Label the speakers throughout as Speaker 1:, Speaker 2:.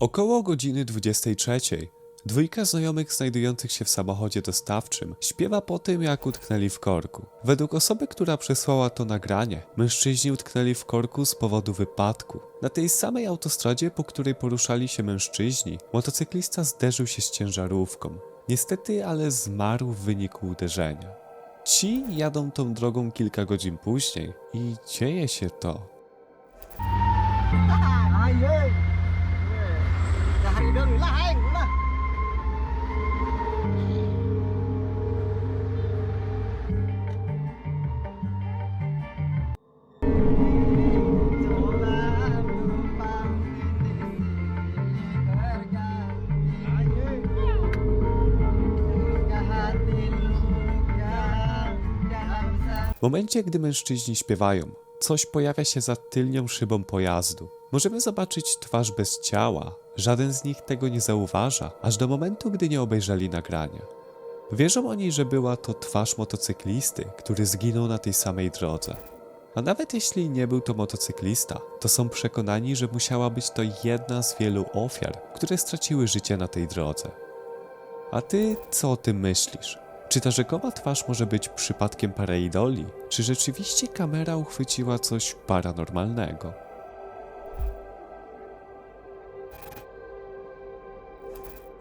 Speaker 1: Około godziny 23 dwójka znajomych znajdujących się w samochodzie dostawczym śpiewa po tym, jak utknęli w korku. Według osoby, która przesłała to nagranie, mężczyźni utknęli w korku z powodu wypadku. Na tej samej autostradzie, po której poruszali się mężczyźni, motocyklista zderzył się z ciężarówką. Niestety, ale zmarł w wyniku uderzenia. Ci jadą tą drogą kilka godzin później i dzieje się to. W momencie, gdy mężczyźni śpiewają, coś pojawia się za tylnią szybą pojazdu. Możemy zobaczyć twarz bez ciała. Żaden z nich tego nie zauważa, aż do momentu, gdy nie obejrzeli nagrania. Wierzą oni, że była to twarz motocyklisty, który zginął na tej samej drodze. A nawet jeśli nie był to motocyklista, to są przekonani, że musiała być to jedna z wielu ofiar, które straciły życie na tej drodze. A ty co o tym myślisz? Czy ta rzekoma twarz może być przypadkiem pareidoli? Czy rzeczywiście kamera uchwyciła coś paranormalnego?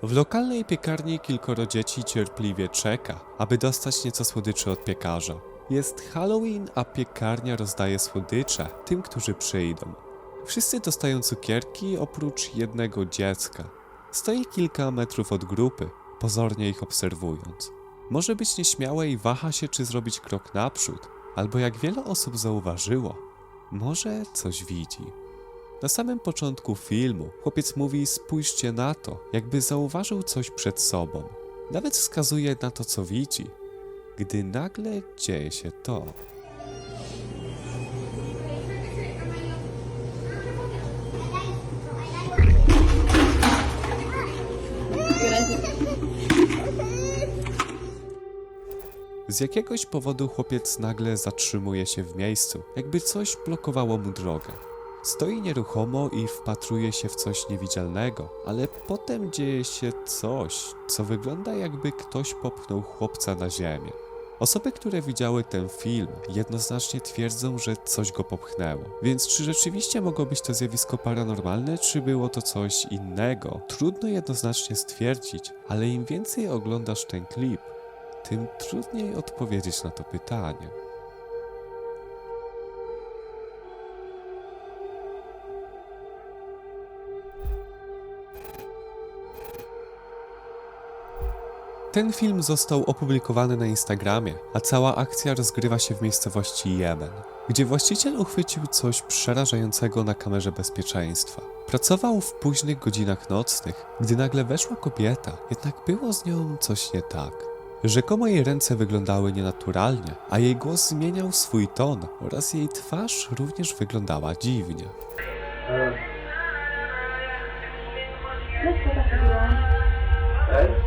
Speaker 1: W lokalnej piekarni kilkoro dzieci cierpliwie czeka, aby dostać nieco słodyczy od piekarza. Jest Halloween, a piekarnia rozdaje słodycze tym, którzy przyjdą. Wszyscy dostają cukierki oprócz jednego dziecka. Stoi kilka metrów od grupy, pozornie ich obserwując. Może być nieśmiałe i waha się, czy zrobić krok naprzód, albo jak wiele osób zauważyło, może coś widzi. Na samym początku filmu chłopiec mówi: Spójrzcie na to, jakby zauważył coś przed sobą. Nawet wskazuje na to, co widzi, gdy nagle dzieje się to. Z jakiegoś powodu chłopiec nagle zatrzymuje się w miejscu, jakby coś blokowało mu drogę. Stoi nieruchomo i wpatruje się w coś niewidzialnego, ale potem dzieje się coś, co wygląda jakby ktoś popchnął chłopca na ziemię. Osoby, które widziały ten film, jednoznacznie twierdzą, że coś go popchnęło. Więc czy rzeczywiście mogło być to zjawisko paranormalne, czy było to coś innego? Trudno jednoznacznie stwierdzić, ale im więcej oglądasz ten klip, tym trudniej odpowiedzieć na to pytanie. Ten film został opublikowany na Instagramie, a cała akcja rozgrywa się w miejscowości Jemen, gdzie właściciel uchwycił coś przerażającego na kamerze bezpieczeństwa. Pracował w późnych godzinach nocnych, gdy nagle weszła kobieta, jednak było z nią coś nie tak. Rzekomo jej ręce wyglądały nienaturalnie, a jej głos zmieniał swój ton oraz jej twarz również wyglądała dziwnie.
Speaker 2: Hey.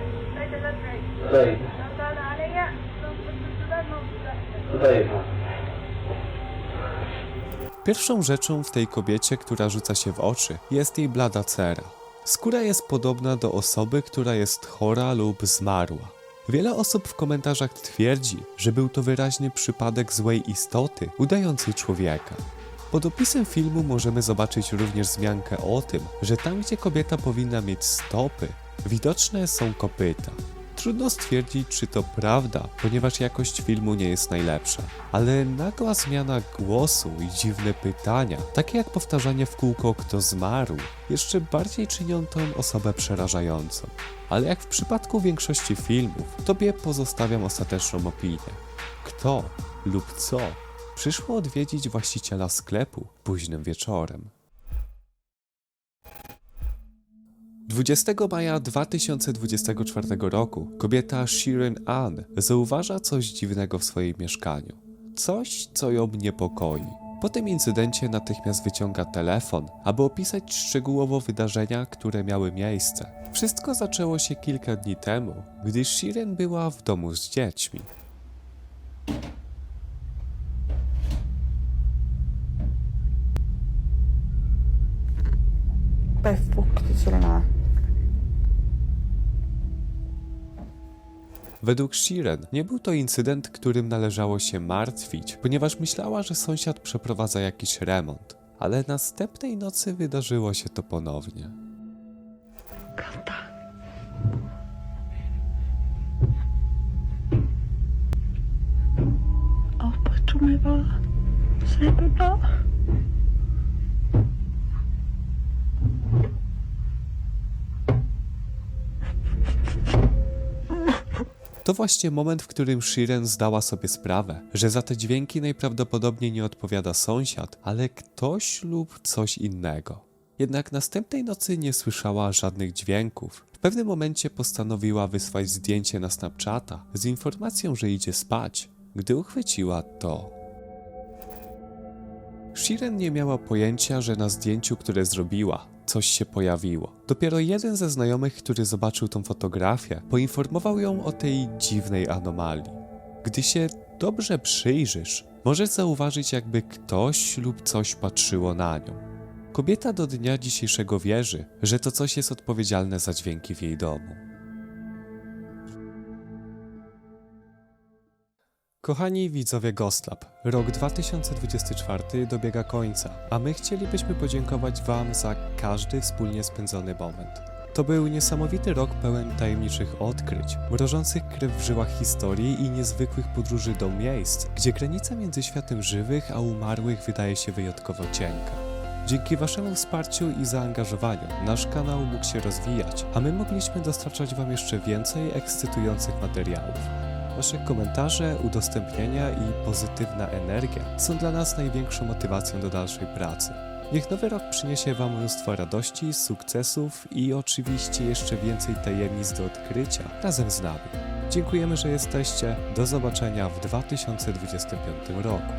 Speaker 2: تدري
Speaker 3: طيب
Speaker 2: لو كان علي نصبت السودان موجودة
Speaker 3: طيب
Speaker 1: Pierwszą rzeczą w tej kobiecie, która rzuca się w oczy, jest jej blada cera. Skóra jest podobna do osoby, która jest chora lub zmarła. Wiele osób w komentarzach twierdzi, że był to wyraźny przypadek złej istoty udającej człowieka. Pod opisem filmu możemy zobaczyć również wzmiankę o tym, że tam gdzie kobieta powinna mieć stopy, widoczne są kopyta. Trudno stwierdzić, czy to prawda, ponieważ jakość filmu nie jest najlepsza. Ale nagła zmiana głosu i dziwne pytania, takie jak powtarzanie w kółko kto zmarł, jeszcze bardziej czynią tą osobę przerażającą. Ale jak w przypadku większości filmów, tobie pozostawiam ostateczną opinię. Kto lub co przyszło odwiedzić właściciela sklepu późnym wieczorem. 20 maja 2024 roku kobieta Sharon Ann zauważa coś dziwnego w swoim mieszkaniu. Coś, co ją niepokoi. Po tym incydencie natychmiast wyciąga telefon, aby opisać szczegółowo wydarzenia, które miały miejsce. Wszystko zaczęło się kilka dni temu, gdy Sharon była w domu z dziećmi.
Speaker 4: Vad är fuktigt
Speaker 1: Według Shiren nie był to incydent, którym należało się martwić, ponieważ myślała, że sąsiad przeprowadza jakiś remont. Ale następnej nocy wydarzyło się to ponownie.
Speaker 4: Katta. Opatrz mig bara.
Speaker 1: To właśnie moment, w którym Shiren zdała sobie sprawę, że za te dźwięki najprawdopodobniej nie odpowiada sąsiad, ale ktoś lub coś innego. Jednak następnej nocy nie słyszała żadnych dźwięków. W pewnym momencie postanowiła wysłać zdjęcie na Snapchata z informacją, że idzie spać, gdy uchwyciła to. Shiren nie miała pojęcia, że na zdjęciu, które zrobiła, coś się pojawiło. Dopiero jeden ze znajomych, który zobaczył tą fotografię, poinformował ją o tej dziwnej anomalii. Gdy się dobrze przyjrzysz, możesz zauważyć, jakby ktoś lub coś patrzyło na nią. Kobieta do dnia dzisiejszego wierzy, że to coś jest odpowiedzialne za dźwięki w jej domu. Kochani widzowie Ghostlab, rok 2024 dobiega końca, a my chcielibyśmy podziękować Wam za każdy wspólnie spędzony moment. To był niesamowity rok pełen tajemniczych odkryć, mrożących krew w żyłach historii i niezwykłych podróży do miejsc, gdzie granica między światem żywych a umarłych wydaje się wyjątkowo cienka. Dzięki Waszemu wsparciu i zaangażowaniu nasz kanał mógł się rozwijać, a my mogliśmy dostarczać Wam jeszcze więcej ekscytujących materiałów. Wasze komentarze, udostępnienia i pozytywna energia są dla nas największą motywacją do dalszej pracy. Niech nowy rok przyniesie Wam mnóstwo radości, sukcesów i oczywiście jeszcze więcej tajemnic do odkrycia razem z nami. Dziękujemy, że jesteście. Do zobaczenia w 2025 roku.